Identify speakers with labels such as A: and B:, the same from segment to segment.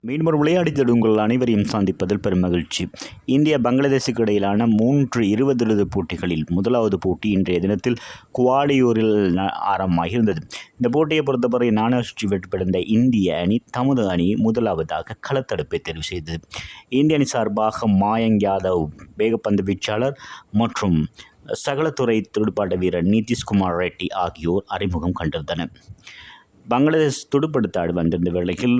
A: மீண்டும் ஒரு விளையாடித் உங்கள் அனைவரையும் சந்திப்பதில் பெரும் மகிழ்ச்சி இந்தியா பங்களாதேஷுக்கு இடையிலான மூன்று இருபது போட்டிகளில் முதலாவது போட்டி இன்றைய தினத்தில் குவாலியூரில் ந- ஆரம்பமாகியிருந்தது. இந்த போட்டியை பொறுத்தவரை நாணயற்றி வெற்றிப்படைந்த இந்திய அணி தமது அணி முதலாவதாக களத்தடுப்பை தெரிவு செய்தது. இந்திய அணி சார்பாக மாயங் யாதவ் வேகப்பந்து வீச்சாளர் மற்றும் சகலத்துறை துடுப்பாட்ட வீரர் நிதிஷ்குமார் ரெட்டி ஆகியோர் அறிமுகம் கண்டிருந்தனர். பங்களாதேஷ் துடுப்படுத்தாடு வந்திருந்த வேளையில்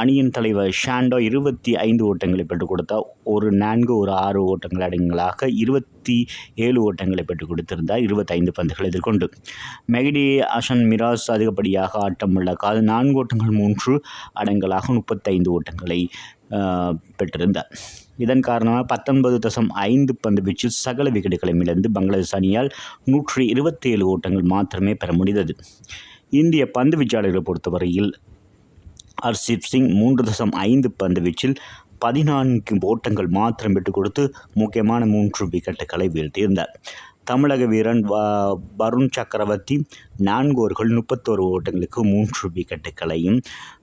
A: அணியின் தலைவர் ஷாண்டோ இருபத்தி ஐந்து ஓட்டங்களை பெற்றுக் கொடுத்தார். ஒரு நான்கு ஒரு ஆறு ஓட்டங்கள் அடங்கலாக இருபத்தி ஏழு ஓட்டங்களை பெற்றுக் கொடுத்திருந்தார். இருபத்தைந்து பந்துகள் எதிர்கொண்டு. மெகடி அஷன் மிராஸ் அதிகப்படியாக ஆட்டமுள்ள காது நான்கு ஓட்டங்கள் மூன்று அடங்கலாக முப்பத்தைந்து ஓட்டங்களை பெற்றிருந்தார். இதன் காரணமாக பத்தொன்பது தசம் ஐந்து பந்து வீச்சு சகல விக்கெட்டுகளை இழந்து பங்களாதேஷ் அணியால் நூற்றி இருபத்தி ஏழு ஓட்டங்கள் மாத்திரமே பெற முடிந்தது. இந்திய பந்து வீச்சாளர்களை பொறுத்தவரையில் ஹர்ஷிப் சிங் மூன்று தசம் ஐந்து பந்து வீச்சில் பதினான்கு ஓட்டங்கள் மாத்திரம் பெற்றுக் கொடுத்து முக்கியமான மூன்று விக்கெட்டுகளை வீழ்த்தியிருந்தார். தமிழக வீரன் வ- வருண் சக்கரவர்த்தி நான்கு ஓவர்கள் முப்பத்தோரு ஓட்டங்களுக்கு மூன்று விக்கெட்டுகளையும்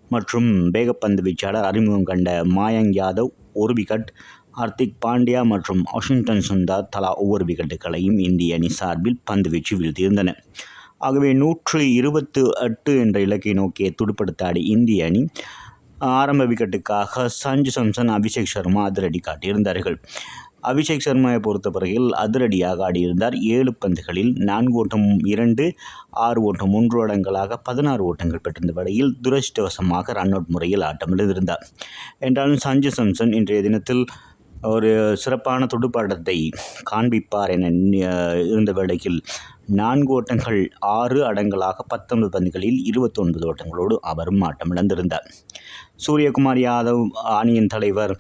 A: மற்றும் வேகப்பந்து வீச்சாளர் அறிமுகம் கண்ட மாயங் யாதவ் ஒரு விக்கெட் ஹர்திக் பாண்டியா மற்றும் வாஷிங்டன் சுந்தர் தலா ஒவ்வொரு விக்கெட்டுகளையும் இந்திய அணி சார்பில் பந்து வீச்சு வீழ்த்தியிருந்தன. ஆகவே நூற்று இருபத்து எட்டு என்ற இலக்கை நோக்கிய துடுப்படுத்த ஆடி இந்திய அணி ஆரம்ப விக்கெட்டுக்காக சஞ்சு சம்சன் அபிஷேக் சர்மா அதிரடி காட்டியிருந்தார்கள். அபிஷேக் சர்மாவை பொறுத்தவரையில் அதிரடியாக ஆடியிருந்தார். ஏழு பந்துகளில் நான்கு ஓட்டம் இரண்டு ஆறு ஓட்டம் மூன்று ஓட்டங்களாக பதினாறு ஓட்டங்கள் பெற்றிருந்த வகையில் துரஷ்டவசமாக ரன் அவுட் முறையில் ஆட்டம் இழந்திருந்தார். என்றாலும் சஞ்சு சம்சன் இன்றைய தினத்தில் ஒரு சிறப்பான துடுப்பாட்டத்தை காண்பிப்பார் என இருந்த வேளையில் நான்கு ஓட்டங்கள் ஆறு அடங்கலாக பத்தொன்பது பந்துகளில் இருபத்தொன்பது ஓட்டங்களோடு அவரும் ஆட்டம் இழந்திருந்தார் சூரியகுமார் யாதவ் ஆணியின் தலைவர்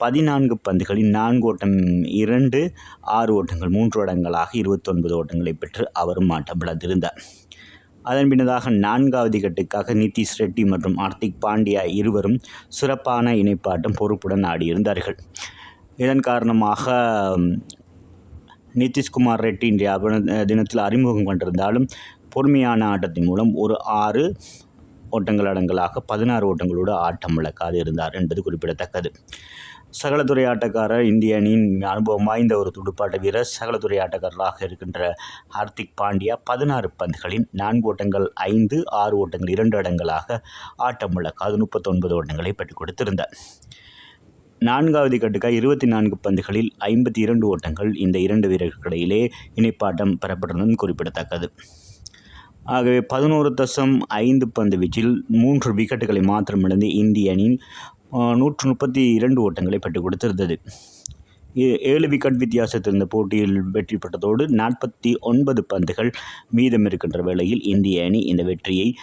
A: பதினான்கு பந்துகளில் நான்கு ஓட்டம் இரண்டு ஆறு ஓட்டங்கள் மூன்று அடங்களாக இருபத்தொன்பது ஓட்டங்களை பெற்று அவரும் ஆட்டம் இழந்திருந்தார் அதன் பின்னதாக நான்காவது கட்டுக்காக நிதிஷ் ரெட்டி மற்றும் ஹார்திக் பாண்டியா இருவரும் சிறப்பான இணைப்பாட்டம் பொறுப்புடன் ஆடியிருந்தார்கள். இதன் காரணமாக நிதிஷ்குமார் ரெட்டி இன்றைய அப- தினத்தில் அறிமுகம் கொண்டிருந்தாலும் பொறுமையான ஆட்டத்தின் மூலம் ஒரு ஆறு ஓட்டங்கள் அடங்கலாக பதினாறு ஓட்டங்களோடு ஆட்டம் இழக்காது இருந்தார் என்பது குறிப்பிடத்தக்கது. சகலத்துறை ஆட்டக்காரர் இந்திய அணியின் அனுபவம் வாய்ந்த ஒரு துடுப்பாட்ட வீரர் சகலத்துறை ஆட்டக்காரராக இருக்கின்ற ஹார்திக் பாண்டியா பதினாறு பந்துகளில் நான்கு ஓட்டங்கள் ஐந்து ஆறு ஓட்டங்கள் இரண்டு அடங்கலாக ஆட்டம் இழக்காது முப்பத்தொன்பது ஓட்டங்களை பெற்றுக் கொடுத்திருந்தார். நான்காவது கட்டுக்காக இருபத்தி நான்கு பந்துகளில் ஐம்பத்தி இரண்டு ஓட்டங்கள் இந்த இரண்டு வீரர்களிடையிலே இணைப்பாட்டம் பெறப்பட்டிருந்தது குறிப்பிடத்தக்கது. ஆகவே பதினோரு தசம் ஐந்து பந்து வீச்சில் மூன்று விக்கெட்டுகளை மாத்திரம் இழந்து இந்திய அணி நூற்று முப்பத்தி இரண்டு ஓட்டங்களை பெற்றுக் கொடுத்திருந்தது. ஏ- ஏழு விக்கெட் வித்தியாசத்தில் இந்த போட்டியில் வெற்றி பெற்றதோடு நாற்பத்தி ஒன்பது பந்துகள் மீதம் இருக்கின்ற வேளையில் இந்திய அணி இந்த வெற்றியை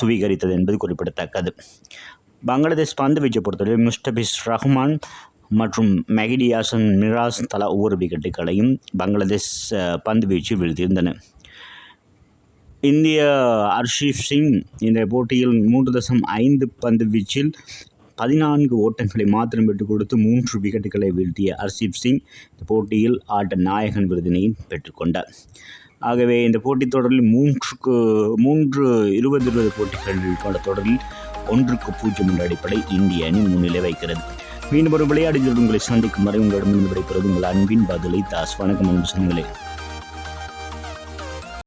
A: சுவீகரித்தது என்பது குறிப்பிடத்தக்கது. பங்களாதேஷ் பந்து வீச்சை பொறுத்தவரை முஸ்டபிஸ் ரஹ்மான் மற்றும் மெஹடி ஹாசன் மிராஸ் தலா ஒவ்வொரு விக்கெட்டுகளையும் பங்களாதேஷ் பந்து வீச்சு வீழ்த்தியிருந்தன. இந்திய ஹர்ஷீப் சிங் இந்த போட்டியில் மூன்று தசம் ஐந்து பந்து வீச்சில் பதினான்கு ஓட்டங்களை மாத்திரம் பெற்றுக் கொடுத்து மூன்று விக்கெட்டுகளை வீழ்த்திய ஹர்ஷீப் சிங் இந்த போட்டியில் ஆட்ட நாயகன் விருதினையும் பெற்றுக்கொண்டார் ஆகவே இந்த போட்டித் தொடரில் மூன்றுக்கு மூன்று இருபது இருபது போட்டிகள் கொண்ட தொடரில் ஒன்றுக்கு பூஜ்ஜியம் என்ற அடிப்படை இந்திய அணி முன்னிலை வைக்கிறது. மீண்டும் ஒரு விளையாடுகிறது உங்களை சந்திக்கும் வரை உங்களிடம் விடைபெறுவது உங்கள் அன்பின் பதிலை தாஸ். வணக்கம் அன்பு சொந்தங்களே.